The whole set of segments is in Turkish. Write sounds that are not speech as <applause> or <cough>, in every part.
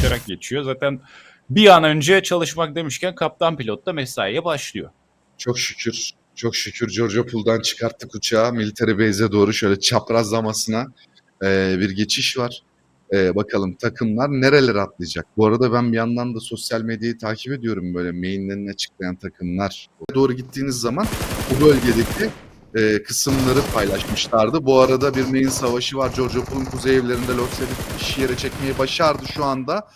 çalışarak geçiyor. Zaten bir an önce çalışmak demişken kaptan pilot da mesaiye başlıyor. Çok şükür. Çok şükür Giorgio Pool'dan çıkarttık uçağı. Military Base'e doğru şöyle çaprazlamasına e, bir geçiş var. E, bakalım takımlar nerelere atlayacak. Bu arada ben bir yandan da sosyal medyayı takip ediyorum böyle mainlerini açıklayan takımlar. Doğru gittiğiniz zaman bu bölgedeki e, kısımları paylaşmışlardı. Bu arada bir main savaşı var. Giorgio Pool'un kuzey evlerinde Lotsel'i iş yere çekmeyi başardı şu anda.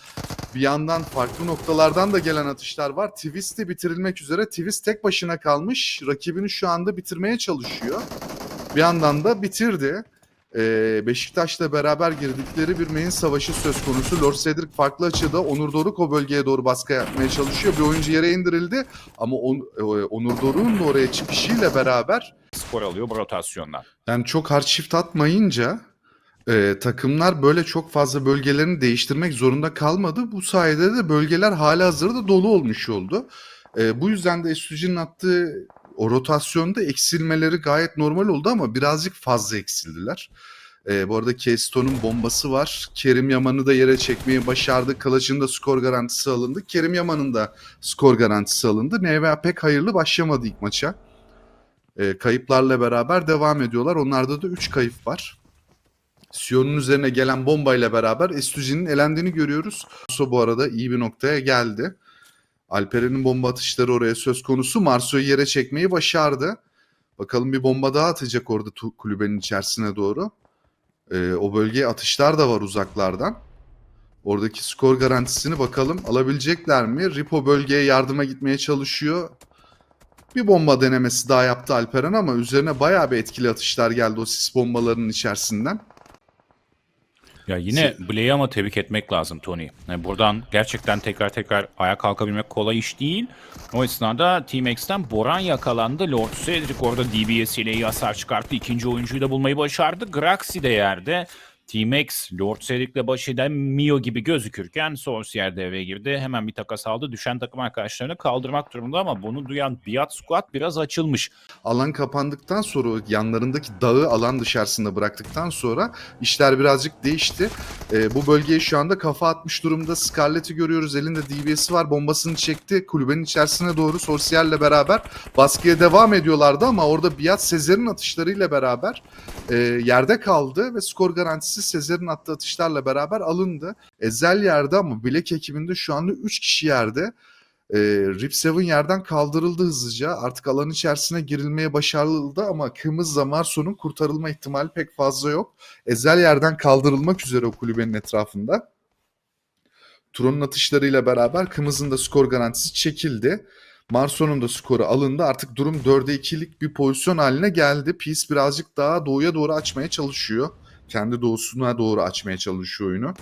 Bir yandan farklı noktalardan da gelen atışlar var. Twist de bitirilmek üzere. Twist tek başına kalmış. Rakibini şu anda bitirmeye çalışıyor. Bir yandan da bitirdi. Ee, Beşiktaş'la beraber girdikleri bir main savaşı söz konusu. Lord Cedric farklı açıda Onur Doruk o bölgeye doğru baskı yapmaya çalışıyor. Bir oyuncu yere indirildi ama On- e, Onur Doruk'un da oraya çıkışıyla beraber Skor alıyor bu rotasyondan. yani çok hard shift atmayınca e, takımlar böyle çok fazla bölgelerini değiştirmek zorunda kalmadı. Bu sayede de bölgeler hala hazırda dolu olmuş oldu. E, bu yüzden de SUG'nin attığı o rotasyonda eksilmeleri gayet normal oldu ama birazcık fazla eksildiler. E, bu arada Kestone'un bombası var. Kerim Yaman'ı da yere çekmeyi başardı. Kılıç'ın da skor garantisi alındı. Kerim Yaman'ın da skor garantisi alındı. NVA pek hayırlı başlamadı ilk maça. E, kayıplarla beraber devam ediyorlar. Onlarda da 3 kayıp var. Sion'un üzerine gelen bombayla beraber Estuji'nin elendiğini görüyoruz. So bu arada iyi bir noktaya geldi. Alperen'in bomba atışları oraya söz konusu. Marso'yu yere çekmeyi başardı. Bakalım bir bomba daha atacak orada kulübenin içerisine doğru. E, o bölgeye atışlar da var uzaklardan. Oradaki skor garantisini bakalım alabilecekler mi? Ripo bölgeye yardıma gitmeye çalışıyor. Bir bomba denemesi daha yaptı Alperen ama üzerine bayağı bir etkili atışlar geldi o sis bombalarının içerisinden. Ya yine Blake'i ama tebrik etmek lazım Tony. Yani buradan gerçekten tekrar tekrar ayağa kalkabilmek kolay iş değil. O esnada Team X'ten Boran yakalandı. Lord Cedric orada DBS ile iyi hasar çıkarttı. İkinci oyuncuyu da bulmayı başardı. Graxi de yerde. Team X, Lord Cedric'le baş eden Mio gibi gözükürken Sorcier devreye girdi. Hemen bir takas aldı. Düşen takım arkadaşlarını kaldırmak durumunda ama bunu duyan Biat Squad biraz açılmış. Alan kapandıktan sonra yanlarındaki dağı alan dışarısında bıraktıktan sonra işler birazcık değişti. Ee, bu bölgeye şu anda kafa atmış durumda. Scarlett'i görüyoruz. Elinde DBS'i var. Bombasını çekti. Kulübenin içerisine doğru Sorcier'le beraber baskıya devam ediyorlardı ama orada Biat Sezer'in atışlarıyla beraber e, yerde kaldı ve skor garantisi Sezer'in attığı atışlarla beraber alındı. Ezel yerde ama Bilek ekibinde şu anda 3 kişi yerde. E, Rip Seven yerden kaldırıldı hızlıca. Artık alan içerisine girilmeye başarıldı ama Kırmızı Zamarso'nun kurtarılma ihtimali pek fazla yok. Ezel yerden kaldırılmak üzere o kulübenin etrafında. Turon'un atışlarıyla beraber Kırmızı'nın da skor garantisi çekildi. Marson'un da skoru alındı. Artık durum 4'e 2'lik bir pozisyon haline geldi. Peace birazcık daha doğuya doğru açmaya çalışıyor. Kendi doğusuna doğru açmaya çalışıyor oyunu.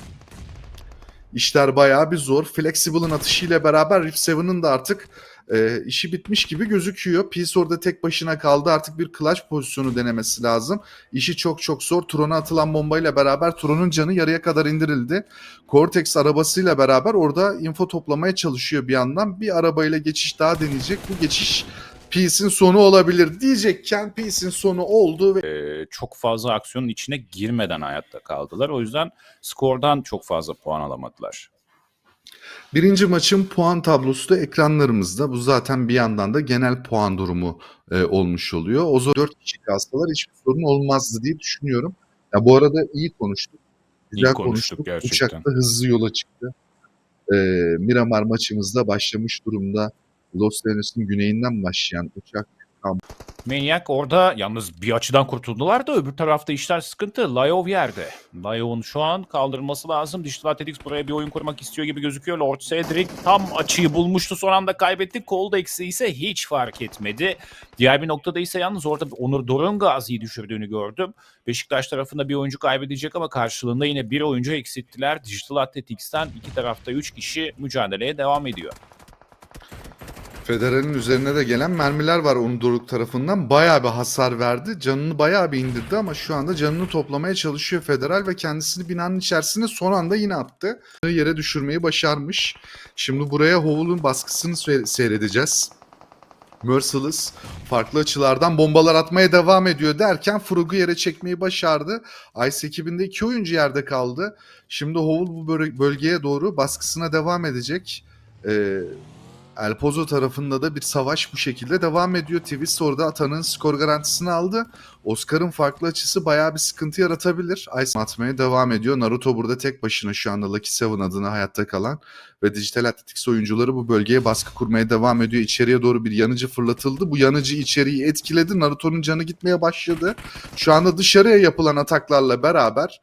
İşler bayağı bir zor. Flexible'ın atışıyla beraber Rift 7'ın da artık e, işi bitmiş gibi gözüküyor. Peace orada tek başına kaldı. Artık bir clutch pozisyonu denemesi lazım. İşi çok çok zor. Tron'a atılan bombayla beraber Tron'un canı yarıya kadar indirildi. Cortex arabasıyla beraber orada info toplamaya çalışıyor bir yandan. Bir arabayla geçiş daha deneyecek. Bu geçiş Peace'in sonu olabilir diyecekken Peace'in sonu oldu ve Ee, çok fazla aksiyonun içine girmeden hayatta kaldılar. O yüzden skordan çok fazla puan alamadılar. Birinci maçın puan tablosu da ekranlarımızda. Bu zaten bir yandan da genel puan durumu e, olmuş oluyor. O zaman 4 kişi kalsalar hiçbir sorun olmazdı diye düşünüyorum. Ya bu arada iyi konuştuk. Güzel İyi konuştuk konuştuk. gerçekten. Uçakta hızlı yola çıktı. E, Miramar maçımızda başlamış durumda. Los Angeles'ın güneyinden başlayan uçak Maniac orada yalnız bir açıdan kurtuldular da öbür tarafta işler sıkıntı. Lyov yerde. Lyov'un şu an kaldırılması lazım. Digital Athletics buraya bir oyun kurmak istiyor gibi gözüküyor. Lord Cedric tam açıyı bulmuştu son anda kaybetti. Cold eksi ise hiç fark etmedi. Diğer bir noktada ise yalnız orada Onur Doruk'un Gazi'yi düşürdüğünü gördüm. Beşiktaş tarafında bir oyuncu kaybedecek ama karşılığında yine bir oyuncu eksilttiler. Digital Athletics'ten iki tarafta üç kişi mücadeleye devam ediyor. Federer'in üzerine de gelen mermiler var onun Doruk tarafından. Bayağı bir hasar verdi. Canını bayağı bir indirdi ama şu anda canını toplamaya çalışıyor Federer ve kendisini binanın içerisine son anda yine attı. Yere düşürmeyi başarmış. Şimdi buraya Hovul'un baskısını se- seyredeceğiz. Merciless farklı açılardan bombalar atmaya devam ediyor derken Frog'u yere çekmeyi başardı. Ice ekibinde iki oyuncu yerde kaldı. Şimdi Hovul bu bölgeye doğru baskısına devam edecek. Ee, El Pozo tarafında da bir savaş bu şekilde devam ediyor. Twist orada Atan'ın skor garantisini aldı. Oscar'ın farklı açısı bayağı bir sıkıntı yaratabilir. Ice atmaya devam ediyor. Naruto burada tek başına şu anda Lucky Seven adına hayatta kalan ve Digital Athletics oyuncuları bu bölgeye baskı kurmaya devam ediyor. İçeriye doğru bir yanıcı fırlatıldı. Bu yanıcı içeriği etkiledi. Naruto'nun canı gitmeye başladı. Şu anda dışarıya yapılan ataklarla beraber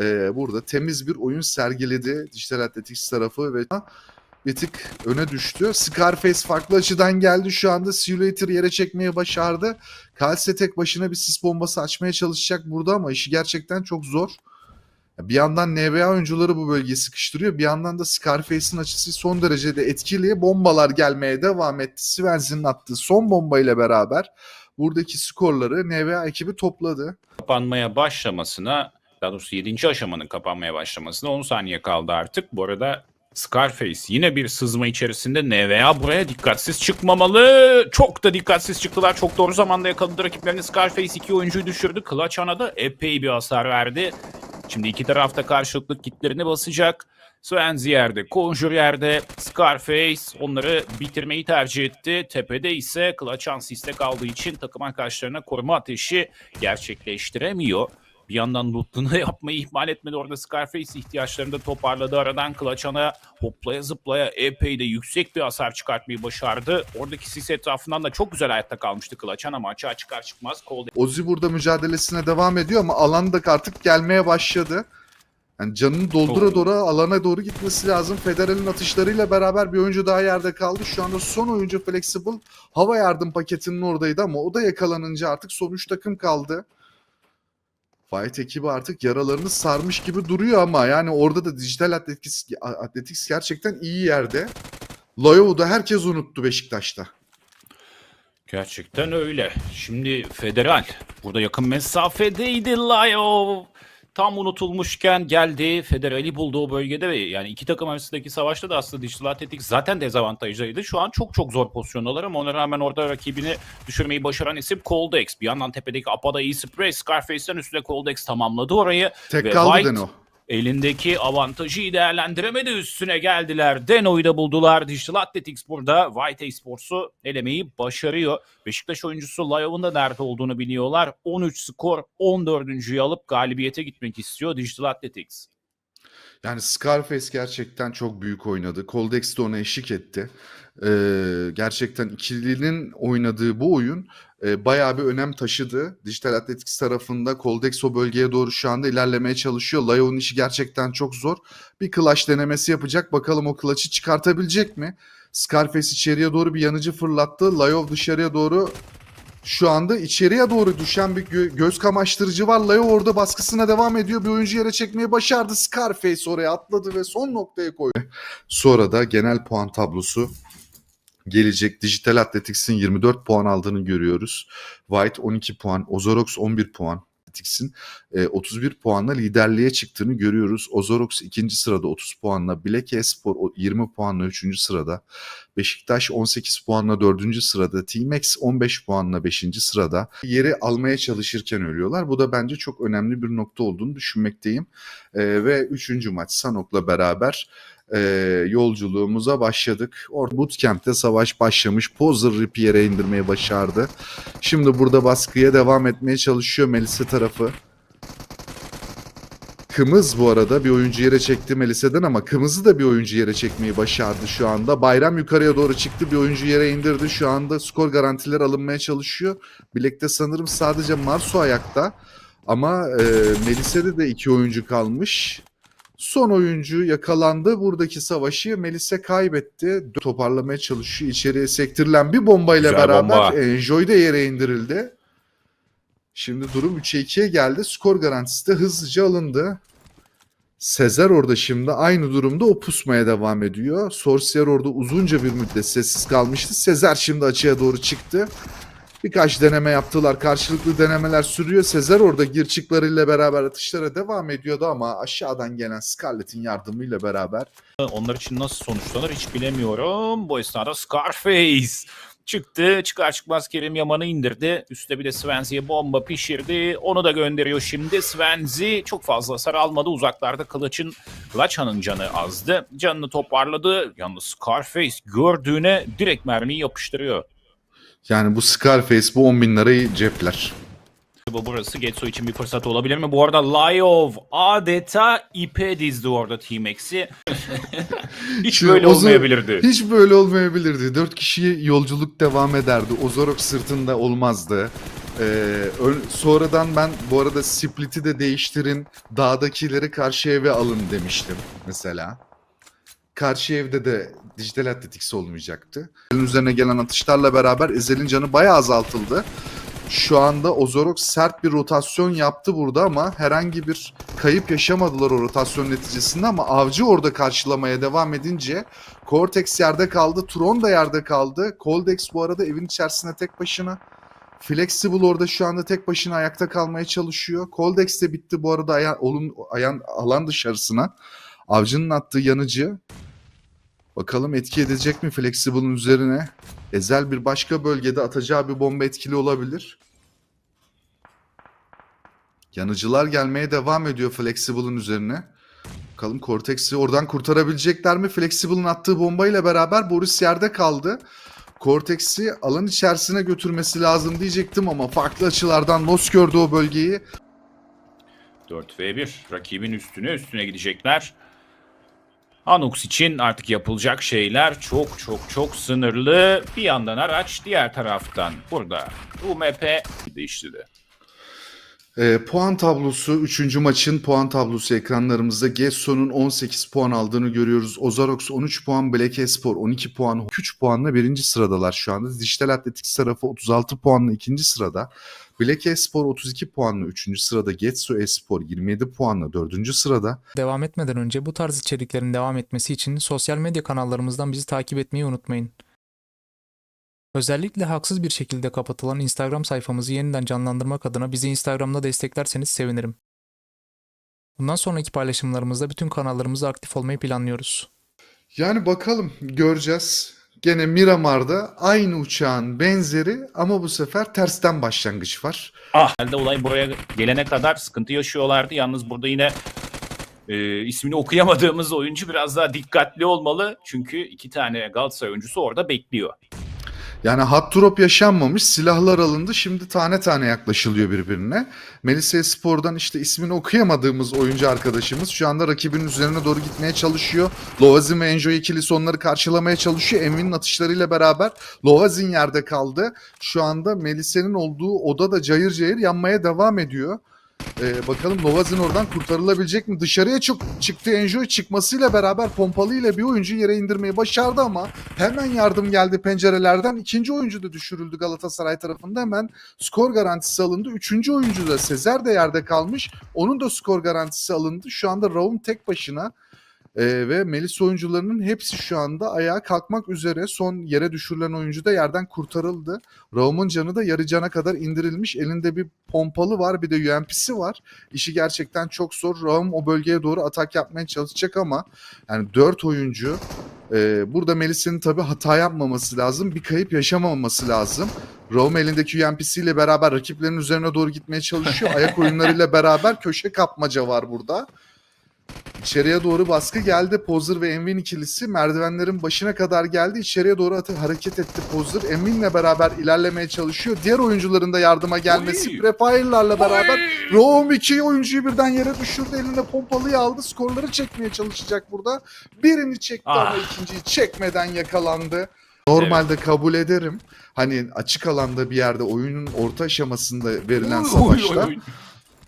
e, burada temiz bir oyun sergiledi Digital Athletics tarafı ve bir tık öne düştü. Scarface farklı açıdan geldi. Şu anda Simulator yere çekmeye başardı. Kalse tek başına bir sis bombası açmaya çalışacak burada ama işi gerçekten çok zor. Bir yandan NBA oyuncuları bu bölgeyi sıkıştırıyor. Bir yandan da Scarface'in açısı son derecede etkili. Bombalar gelmeye devam etti. Svenzin'in attığı son bombayla beraber buradaki skorları NBA ekibi topladı. kapanmaya başlamasına, daha doğrusu 7. aşamanın kapanmaya başlamasına 10 saniye kaldı artık. Bu arada Scarface yine bir sızma içerisinde NVA buraya dikkatsiz çıkmamalı. Çok da dikkatsiz çıktılar. Çok doğru zamanda yakaladı rakiplerini. Scarface iki oyuncuyu düşürdü. Clutch da epey bir hasar verdi. Şimdi iki tarafta karşılıklı kitlerini basacak. Swansea yerde, Conjure yerde, Scarface onları bitirmeyi tercih etti. Tepede ise Clutch siste kaldığı için takım arkadaşlarına koruma ateşi gerçekleştiremiyor. Bir yandan lootunu <laughs> yapmayı ihmal etmedi. Orada Scarface ihtiyaçlarını da toparladı. Aradan Klaçan'a hoplaya zıplaya epey de yüksek bir hasar çıkartmayı başardı. Oradaki sis etrafından da çok güzel hayatta kalmıştı Klaçan ama açığa çıkar çıkmaz Cold Ozzy burada mücadelesine devam ediyor ama alan da artık gelmeye başladı. Yani canını doldura doğru alana doğru gitmesi lazım. Federer'in atışlarıyla beraber bir oyuncu daha yerde kaldı. Şu anda son oyuncu Flexible hava yardım paketinin oradaydı ama o da yakalanınca artık son üç takım kaldı. Fight ekibi artık yaralarını sarmış gibi duruyor ama yani orada da dijital Athletics, Athletics gerçekten iyi yerde. Loyov'u da herkes unuttu Beşiktaş'ta. Gerçekten öyle. Şimdi Federal burada yakın mesafedeydi Layo. Tam unutulmuşken geldi. Federal'i buldu o bölgede ve yani iki takım arasındaki savaşta da aslında Digital Athletics zaten dezavantajlıydı. Şu an çok çok zor pozisyondalar ama ona rağmen orada rakibini düşürmeyi başaran isim Coldex. Bir yandan tepedeki Apa'da iyi spray. Scarface'den üstüne Coldex tamamladı orayı. Tek Ve kaldı White- Deno. Elindeki avantajı iyi değerlendiremedi. Üstüne geldiler. Deno'yu da buldular. Digital Athletics burada White Esports'u elemeyi başarıyor. Beşiktaş oyuncusu Layov'un da nerede olduğunu biliyorlar. 13 skor 14.'yü alıp galibiyete gitmek istiyor Digital Athletics. Yani Scarface gerçekten çok büyük oynadı. Coldex de ona eşlik etti. Ee, gerçekten ikilinin oynadığı bu oyun e, bayağı bir önem taşıdı. Dijital Athletics tarafında Coldex o bölgeye doğru şu anda ilerlemeye çalışıyor. Lion'un işi gerçekten çok zor. Bir clutch denemesi yapacak. Bakalım o clutch'ı çıkartabilecek mi? Scarface içeriye doğru bir yanıcı fırlattı. Lyon dışarıya doğru şu anda içeriye doğru düşen bir gö- göz kamaştırıcı var. Leo orada baskısına devam ediyor. Bir oyuncu yere çekmeyi başardı. Scarface oraya atladı ve son noktaya koydu. Sonra da genel puan tablosu gelecek. Digital Athletics'in 24 puan aldığını görüyoruz. White 12 puan, Ozorox 11 puan. Athletics'in e, 31 puanla liderliğe çıktığını görüyoruz. Ozorox ikinci sırada 30 puanla, Black Espor o 20 puanla 3. sırada, Beşiktaş 18 puanla 4. sırada, T-Max 15 puanla 5. sırada. Yeri almaya çalışırken ölüyorlar. Bu da bence çok önemli bir nokta olduğunu düşünmekteyim. E, ve 3. maç Sanok'la beraber e, yolculuğumuza başladık. Orada bootcamp'te savaş başlamış. Pozer Rip'i yere indirmeyi başardı. Şimdi burada baskıya devam etmeye çalışıyor Melisa tarafı. Kımız bu arada bir oyuncu yere çekti Melisa'dan ama Kımız'ı da bir oyuncu yere çekmeyi başardı şu anda. Bayram yukarıya doğru çıktı bir oyuncu yere indirdi. Şu anda skor garantileri alınmaya çalışıyor. Bilekte sanırım sadece Marso ayakta. Ama e, Melisa'da de iki oyuncu kalmış. Son oyuncu yakalandı. Buradaki savaşı Melisa kaybetti. Toparlamaya çalışıyor. İçeriye sektirilen bir bombayla Güzel beraber bomba. Enjoy de yere indirildi. Şimdi durum 3'e 2'ye geldi. Skor garantisi de hızlıca alındı. Sezer orada şimdi aynı durumda o pusmaya devam ediyor. Sorcier orada uzunca bir müddet sessiz kalmıştı. Sezer şimdi açığa doğru çıktı. Birkaç deneme yaptılar. Karşılıklı denemeler sürüyor. Sezer orada girçiklarıyla beraber atışlara devam ediyordu ama aşağıdan gelen Scarlett'in yardımıyla beraber Onlar için nasıl sonuçlanır hiç bilemiyorum. Bu esnada Scarface Çıktı. Çıkar çıkmaz Kerim Yaman'ı indirdi. Üste bir de Svenzi'ye bomba pişirdi. Onu da gönderiyor şimdi. Svenzi çok fazla hasar almadı. Uzaklarda Kılıç'ın Kılıçhan'ın canı azdı. Canını toparladı. Yalnız Scarface gördüğüne direkt mermiyi yapıştırıyor. Yani bu Scarface bu 10 bin lirayı cepler. Bu burası Getso için bir fırsat olabilir mi? Bu arada Lyov adeta ipe dizdi orada T-Max'i. <laughs> Hiç Şimdi böyle o zaman- olmayabilirdi. Hiç böyle olmayabilirdi. Dört kişi yolculuk devam ederdi. Ozorok sırtında olmazdı. Ee, sonradan ben bu arada split'i de değiştirin. Dağdakileri karşı eve alın demiştim mesela. Karşı evde de dijital atletiks olmayacaktı. Ezel'in üzerine gelen atışlarla beraber Ezel'in canı bayağı azaltıldı. Şu anda Ozorok sert bir rotasyon yaptı burada ama herhangi bir kayıp yaşamadılar o rotasyon neticesinde ama Avcı orada karşılamaya devam edince Cortex yerde kaldı, Tron da yerde kaldı. Coldex bu arada evin içerisinde tek başına. Flexible orada şu anda tek başına ayakta kalmaya çalışıyor. Coldex de bitti bu arada aya, olun, ayan, alan dışarısına. Avcı'nın attığı yanıcı. Bakalım etki edecek mi Flexible'ın üzerine? Ezel bir başka bölgede atacağı bir bomba etkili olabilir. Yanıcılar gelmeye devam ediyor Flexible'ın üzerine. Bakalım Cortex'i oradan kurtarabilecekler mi? Flexible'ın attığı bombayla beraber Boris yerde kaldı. Cortex'i alan içerisine götürmesi lazım diyecektim ama farklı açılardan Nos gördü o bölgeyi. 4v1 rakibin üstüne üstüne gidecekler. Anux için artık yapılacak şeyler çok çok çok sınırlı. Bir yandan araç diğer taraftan burada UMP değiştirdi. Ee, puan tablosu 3. maçın puan tablosu ekranlarımızda Gesson'un 18 puan aldığını görüyoruz. Ozarox 13 puan, Black Espor 12 puan, 3 puanla birinci sıradalar şu anda. Dijital Athletics tarafı 36 puanla ikinci sırada. Black Espor 32 puanla 3. sırada. Getso Espor 27 puanla 4. sırada. Devam etmeden önce bu tarz içeriklerin devam etmesi için sosyal medya kanallarımızdan bizi takip etmeyi unutmayın. Özellikle haksız bir şekilde kapatılan Instagram sayfamızı yeniden canlandırmak adına bizi Instagram'da desteklerseniz sevinirim. Bundan sonraki paylaşımlarımızda bütün kanallarımızda aktif olmayı planlıyoruz. Yani bakalım göreceğiz. Gene Miramar'da aynı uçağın benzeri ama bu sefer tersten başlangıç var. Ah, elde olay buraya gelene kadar sıkıntı yaşıyorlardı. Yalnız burada yine e, ismini okuyamadığımız oyuncu biraz daha dikkatli olmalı. Çünkü iki tane Galatasaray oyuncusu orada bekliyor. Yani drop yaşanmamış, silahlar alındı. Şimdi tane tane yaklaşılıyor birbirine. Melisa Spor'dan işte ismini okuyamadığımız oyuncu arkadaşımız şu anda rakibinin üzerine doğru gitmeye çalışıyor. Lovazin ve Enjoy ikilisi onları karşılamaya çalışıyor. Envin'in atışlarıyla beraber Lovazin yerde kaldı. Şu anda Melisa'nın olduğu oda da cayır cayır yanmaya devam ediyor. Ee, bakalım Lovazin oradan kurtarılabilecek mi? Dışarıya çok çıktı Enjoy çıkmasıyla beraber pompalıyla bir oyuncu yere indirmeyi başardı ama hemen yardım geldi pencerelerden. İkinci oyuncu da düşürüldü Galatasaray tarafında hemen skor garantisi alındı. Üçüncü oyuncu da Sezer de yerde kalmış. Onun da skor garantisi alındı. Şu anda Raum tek başına ee, ve Melis oyuncularının hepsi şu anda ayağa kalkmak üzere. Son yere düşürülen oyuncu da yerden kurtarıldı. Raum'un canı da yarı cana kadar indirilmiş. Elinde bir pompalı var bir de UMP'si var. İşi gerçekten çok zor. Raum o bölgeye doğru atak yapmaya çalışacak ama yani 4 oyuncu e, burada Melisa'nın tabii hata yapmaması lazım. Bir kayıp yaşamaması lazım. Raum elindeki UMP'siyle beraber rakiplerin üzerine doğru gitmeye çalışıyor. <laughs> Ayak oyunlarıyla beraber köşe kapmaca var burada. İçeriye doğru baskı geldi. Pozır ve Envin ikilisi merdivenlerin başına kadar geldi. İçeriye doğru atı hareket etti Pozır. Envin'le beraber ilerlemeye çalışıyor. Diğer oyuncuların da yardıma gelmesi. Oy! Prefire'larla beraber Roam iki oyuncuyu birden yere düşürdü. Elinde pompalıyı aldı. Skorları çekmeye çalışacak burada. Birini çekti Ah. ama ikinciyi çekmeden yakalandı. Normalde kabul ederim. Hani açık alanda bir yerde oyunun orta aşamasında verilen savaşta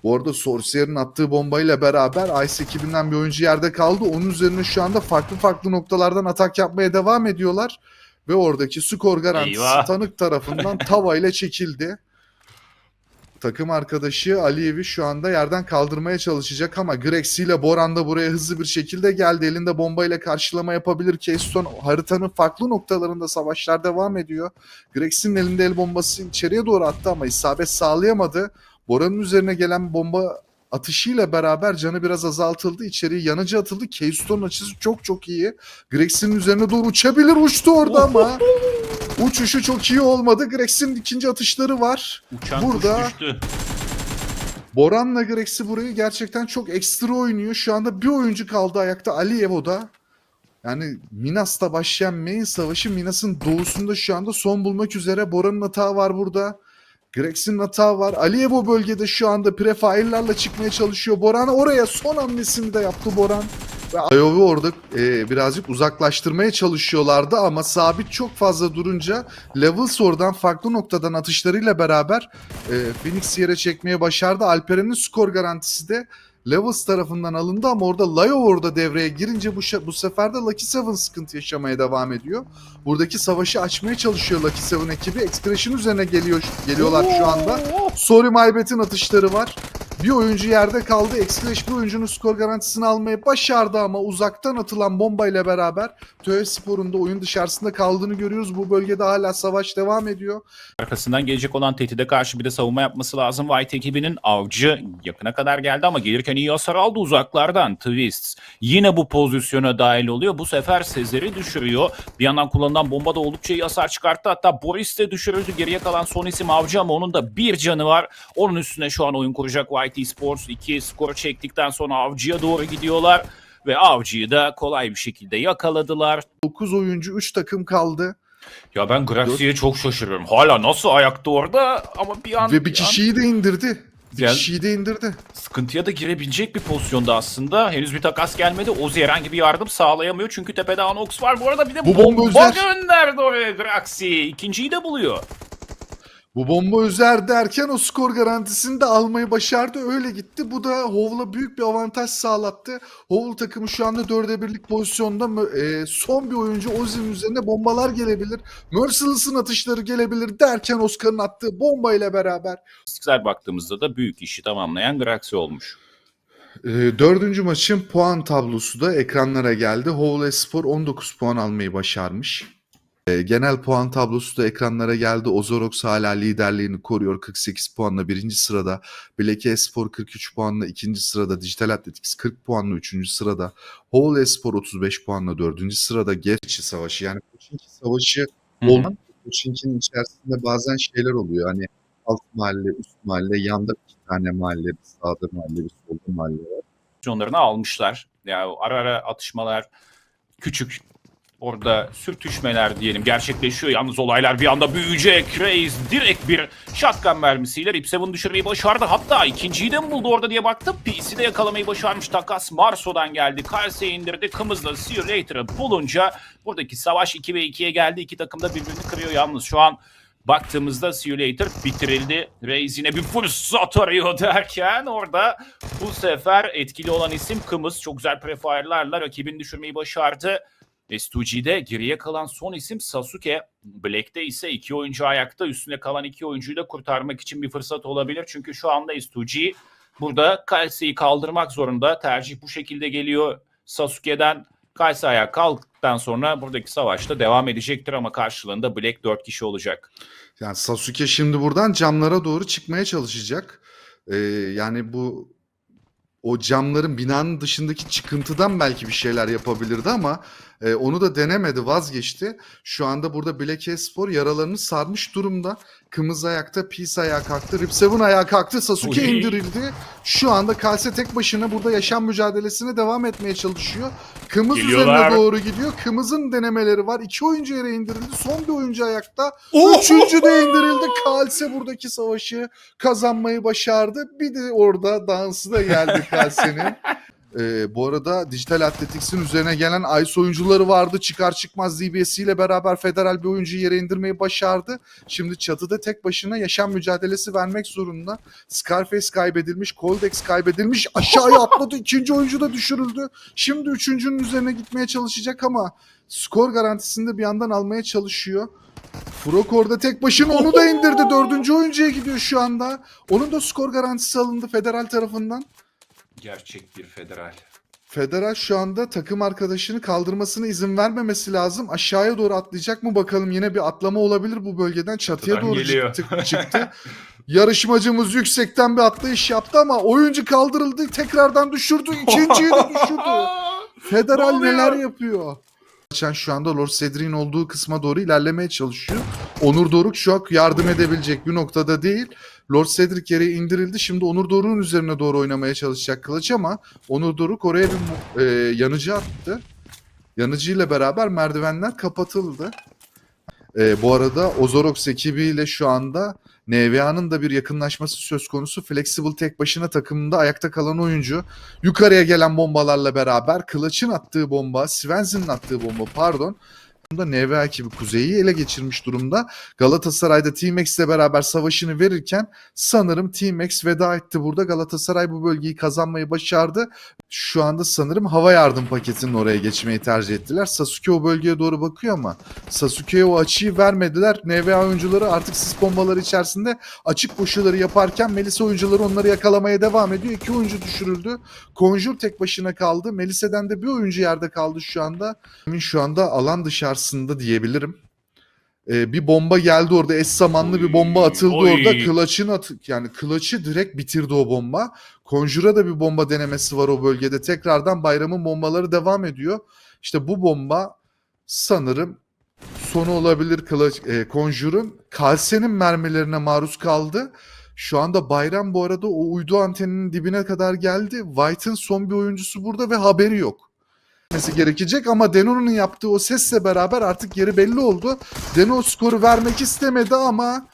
bu arada Sorcerer'ın attığı bombayla beraber Ice ekibinden bir oyuncu yerde kaldı. Onun üzerine şu anda farklı farklı noktalardan atak yapmaya devam ediyorlar. Ve oradaki skor garantisi Eyvah. tanık tarafından <laughs> tavayla çekildi. Takım arkadaşı Aliyev'i şu anda yerden kaldırmaya çalışacak ama Grexi ile Boran da buraya hızlı bir şekilde geldi. Elinde bombayla karşılama yapabilir. Keystone haritanın farklı noktalarında savaşlar devam ediyor. Grex'in elinde el bombası içeriye doğru attı ama isabet sağlayamadı. Bora'nın üzerine gelen bomba atışıyla beraber canı biraz azaltıldı. İçeriye yanıcı atıldı. Keystone'un açısı çok çok iyi. Grex'in üzerine doğru uçabilir. Uçtu orada ama. Uçuşu çok iyi olmadı. Grex'in ikinci atışları var. Uçan Burada- kuş düştü. Boran'la Grex'i burayı gerçekten çok ekstra oynuyor. Şu anda bir oyuncu kaldı ayakta Aliyev o da. Yani Minas'ta başlayan main savaşı Minas'ın doğusunda şu anda son bulmak üzere. Boran'ın hata var burada. Grex'in hata var. Aliyev o bölgede şu anda prefire'larla çıkmaya çalışıyor. Boran oraya son hamlesini de yaptı Boran. Ayov'u orada e, birazcık uzaklaştırmaya çalışıyorlardı ama sabit çok fazla durunca Levels oradan farklı noktadan atışlarıyla beraber e, Phoenix yere çekmeye başardı. Alperen'in skor garantisi de Levels tarafından alındı ama orada Layo orada devreye girince bu, bu sefer de Lucky Seven sıkıntı yaşamaya devam ediyor. Buradaki savaşı açmaya çalışıyor Lucky Seven ekibi. Expression üzerine geliyor geliyorlar şu anda. Sorry My Bad'in atışları var. Bir oyuncu yerde kaldı. X-Flash bir oyuncunun skor garantisini almayı başardı ama uzaktan atılan bombayla beraber Töre Spor'un da oyun dışarısında kaldığını görüyoruz. Bu bölgede hala savaş devam ediyor. Arkasından gelecek olan tehdide karşı bir de savunma yapması lazım. White ekibinin avcı yakına kadar geldi ama gelirken iyi hasar aldı uzaklardan. Twists yine bu pozisyona dahil oluyor. Bu sefer Sezer'i düşürüyor. Bir yandan kullanılan bomba da oldukça iyi hasar çıkarttı. Hatta Boris de düşürüldü. Geriye kalan son isim avcı ama onun da bir canı var. Onun üstüne şu an oyun kuracak White Esports. 2 skor çektikten sonra avcıya doğru gidiyorlar. Ve avcıyı da kolay bir şekilde yakaladılar. 9 oyuncu 3 takım kaldı. Ya ben Graxia'ya çok şaşırıyorum. Hala nasıl ayakta orada ama bir an... Ve bir an- kişiyi de indirdi. Bir Yani- kişiyi de indirdi. sıkıntıya da girebilecek bir pozisyonda aslında. Henüz bir takas gelmedi. Ozi herhangi bir yardım sağlayamıyor çünkü tepede Anox var. Bu arada bir de Bu bomba, bomba gönderdi oraya Graxi. İkinciyi de buluyor. Bu bomba üzer derken o skor garantisini de almayı başardı. Öyle gitti. Bu da Hovl'a büyük bir avantaj sağlattı. Hovl takımı şu anda 4'e birlik pozisyonda. E, son bir oyuncu Ozi'nin üzerine bombalar gelebilir. Merciless'ın atışları gelebilir derken Oscar'ın attığı bomba ile beraber İstiksel baktığımızda da büyük işi tamamlayan Graxi olmuş. e, dördüncü maçın puan tablosu da ekranlara geldi. Hovl Espor 19 puan almayı başarmış. E, genel puan tablosu da ekranlara geldi. Ozorox hala liderliğini koruyor 48 puanla birinci sırada. Black Espor 43 puanla ikinci sırada. Digital Athletics 40 puanla üçüncü sırada. Hovl Espor 35 puanla dördüncü sırada. Gerçi savaşı yani Koçinki savaşı olmaz. Koçinki'nin içerisinde bazen şeyler oluyor. Hani alt mahalle, üst mahalle, yanda iki tane mahalle, bir sağda mahalle, bir solda mahalle var. Pozisyonlarını almışlar. Ya ara ara atışmalar, küçük orada sürtüşmeler diyelim gerçekleşiyor. Yalnız olaylar bir anda büyüyecek. Reis direkt bir shotgun mermisiyle Rip 7 düşürmeyi başardı. Hatta ikinciyi de mi buldu orada diye baktım. PC de yakalamayı başarmış. Takas Marso'dan geldi. Kalse indirdi. Kımızla See bulunca buradaki savaş 2 ve 2'ye geldi. İki takım da birbirini kırıyor. Yalnız şu an baktığımızda See bitirildi. Reis yine bir fırsat arıyor derken orada bu sefer etkili olan isim Kımız. Çok güzel prefire'larla rakibini düşürmeyi başardı. S2G'de geriye kalan son isim Sasuke. Black'te ise iki oyuncu ayakta. Üstüne kalan iki oyuncuyu da kurtarmak için bir fırsat olabilir. Çünkü şu anda S2G burada Kalse'yi kaldırmak zorunda. Tercih bu şekilde geliyor. Sasuke'den Kalse ayağa kalktıktan sonra buradaki savaşta devam edecektir ama karşılığında Black 4 kişi olacak. Yani Sasuke şimdi buradan camlara doğru çıkmaya çalışacak. Ee, yani bu o camların binanın dışındaki çıkıntıdan belki bir şeyler yapabilirdi ama e, onu da denemedi vazgeçti. Şu anda burada Black Espor yaralarını sarmış durumda. Kımız ayakta, Peace ayağa kalktı, Rip Seven ayağa kalktı, Sasuke Oy. indirildi. Şu anda Kalse tek başına burada yaşam mücadelesine devam etmeye çalışıyor. Kımız Geliyorlar. üzerine doğru gidiyor. Kımız'ın denemeleri var. İki oyuncu yere indirildi. Son bir oyuncu ayakta. Oh! Üçüncü de indirildi. Kalse buradaki savaşı kazanmayı başardı. Bir de orada dansı da geldi Kalse'nin. <laughs> Ee, bu arada Dijital Athletics'in üzerine gelen Ice oyuncuları vardı. Çıkar çıkmaz DBS ile beraber federal bir oyuncuyu yere indirmeyi başardı. Şimdi çatıda tek başına yaşam mücadelesi vermek zorunda. Scarface kaybedilmiş, Coldex kaybedilmiş. Aşağıya atladı. İkinci oyuncu da düşürüldü. Şimdi üçüncünün üzerine gitmeye çalışacak ama skor garantisini de bir yandan almaya çalışıyor. Frok orada tek başına onu da indirdi. Dördüncü oyuncuya gidiyor şu anda. Onun da skor garantisi alındı federal tarafından. Gerçek bir federal. Federal şu anda takım arkadaşını kaldırmasına izin vermemesi lazım. Aşağıya doğru atlayacak mı bakalım. Yine bir atlama olabilir bu bölgeden. Çatıya Çatıdan doğru geliyor. çıktı. çıktı. <laughs> Yarışmacımız yüksekten bir atlayış yaptı ama oyuncu kaldırıldı. Tekrardan düşürdü. İkinciyi de düşürdü. <laughs> Federal Ne neler yapıyor? Kılıçan şu anda Lord Cedric'in olduğu kısma doğru ilerlemeye çalışıyor. Onur Doruk şu an yardım edebilecek bir noktada değil. Lord Cedric yere indirildi. Şimdi Onur Doruk'un üzerine doğru oynamaya çalışacak Kılıç ama Onur Doruk oraya bir e, yanıcı attı. Yanıcıyla beraber merdivenler kapatıldı. E, bu arada Ozorox ekibiyle şu anda NVA'nın da bir yakınlaşması söz konusu. Flexible tek başına takımında ayakta kalan oyuncu. Yukarıya gelen bombalarla beraber Kılıç'ın attığı bomba, Svensson'ın attığı bomba pardon. Bunda NVA ekibi kuzeyi ele geçirmiş durumda. Galatasaray'da T-Max ile beraber savaşını verirken sanırım T-Max veda etti burada. Galatasaray bu bölgeyi kazanmayı başardı. Şu anda sanırım hava yardım paketinin oraya geçmeyi tercih ettiler. Sasuke o bölgeye doğru bakıyor ama Sasuke'ye o açıyı vermediler. NVA oyuncuları artık sis bombaları içerisinde açık koşuları yaparken Melisa oyuncuları onları yakalamaya devam ediyor. İki oyuncu düşürüldü. Conjure tek başına kaldı. Melisa'den de bir oyuncu yerde kaldı şu anda. Şu anda alan dışarısında diyebilirim. Ee, bir bomba geldi orada. Eş zamanlı bir bomba atıldı Oy. orada. Kılıç'ın atı yani Kılıç'ı direkt bitirdi o bomba. Conjure'a da bir bomba denemesi var o bölgede. Tekrardan bayramın bombaları devam ediyor. İşte bu bomba sanırım sonu olabilir Kılıç, e, Conjure'un. Kalse'nin mermilerine maruz kaldı. Şu anda Bayram bu arada o uydu anteninin dibine kadar geldi. White'ın son bir oyuncusu burada ve haberi yok. Gitmesi gerekecek ama Deno'nun yaptığı o sesle beraber artık yeri belli oldu. Deno skoru vermek istemedi ama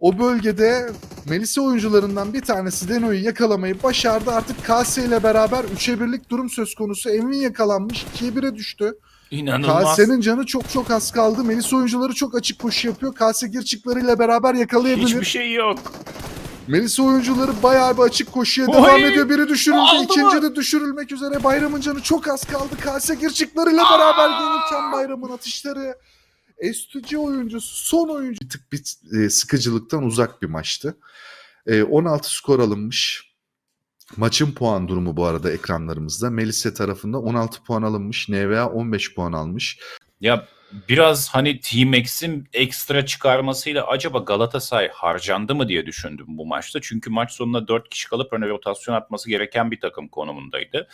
o bölgede Melisa oyuncularından bir tanesi Deno'yu yakalamayı başardı. Artık Kase ile beraber 3'e 1'lik durum söz konusu. Emin yakalanmış. 2'ye 1'e düştü. İnanılmaz. Kase'nin canı çok çok az kaldı. Melisa oyuncuları çok açık koşu yapıyor. Kase girçiklarıyla beraber yakalayabilir. Hiçbir şey yok. Melisa oyuncuları bayağı bir açık koşuya Oy! devam ediyor. Biri düşürüldü. Aldı ikinci mı? de düşürülmek üzere. Bayramın canı çok az kaldı. Kase girçiklarıyla beraber gelirken Bayramın atışları. Estücü oyuncusu son oyuncu. Bir tık bir e, sıkıcılıktan uzak bir maçtı. E, 16 skor alınmış. Maçın puan durumu bu arada ekranlarımızda. Melisa tarafında 16 puan alınmış. NVA 15 puan almış. Ya biraz hani T-Max'in ekstra çıkarmasıyla acaba Galatasaray harcandı mı diye düşündüm bu maçta. Çünkü maç sonunda 4 kişi kalıp öne rotasyon atması gereken bir takım konumundaydı.